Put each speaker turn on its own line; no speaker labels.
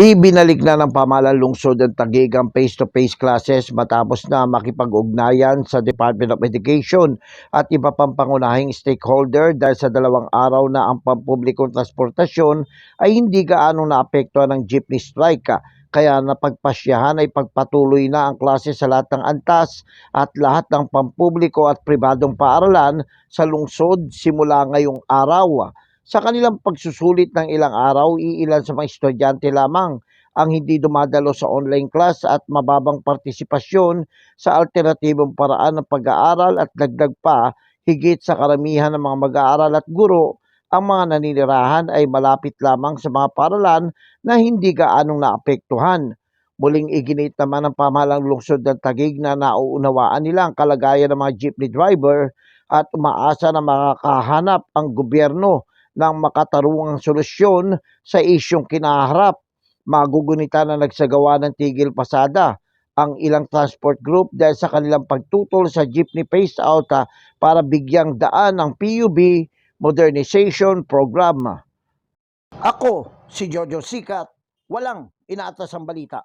Ibinalik na ng pamahalaan lungsod ang Taguig ang face-to-face classes matapos na makipag-ugnayan sa Department of Education at iba pang pangunahing stakeholder dahil sa dalawang araw na ang pampublikong transportasyon ay hindi gaano naapektuhan ng jeepney strike. Kaya napagpasyahan ay pagpatuloy na ang klase sa lahat ng antas at lahat ng pampubliko at pribadong paaralan sa lungsod simula ngayong araw. Sa kanilang pagsusulit ng ilang araw, iilan sa mga estudyante lamang ang hindi dumadalo sa online class at mababang partisipasyon sa alternatibong paraan ng pag-aaral at dagdag pa, higit sa karamihan ng mga mag-aaral at guro, ang mga naninirahan ay malapit lamang sa mga paralan na hindi gaanong naapektuhan. Muling iginit naman ng pamahalang lungsod ng Tagig na nauunawaan nila ang kalagayan ng mga jeepney driver at umaasa na makakahanap ang gobyerno ng makatarungang solusyon sa isyong kinaharap. Magugunita na nagsagawa ng tigil pasada ang ilang transport group dahil sa kanilang pagtutol sa jeepney phase out ah, para bigyang daan ang PUB Modernization Program. Ako, si Jojo Sikat, walang inaatas ang balita.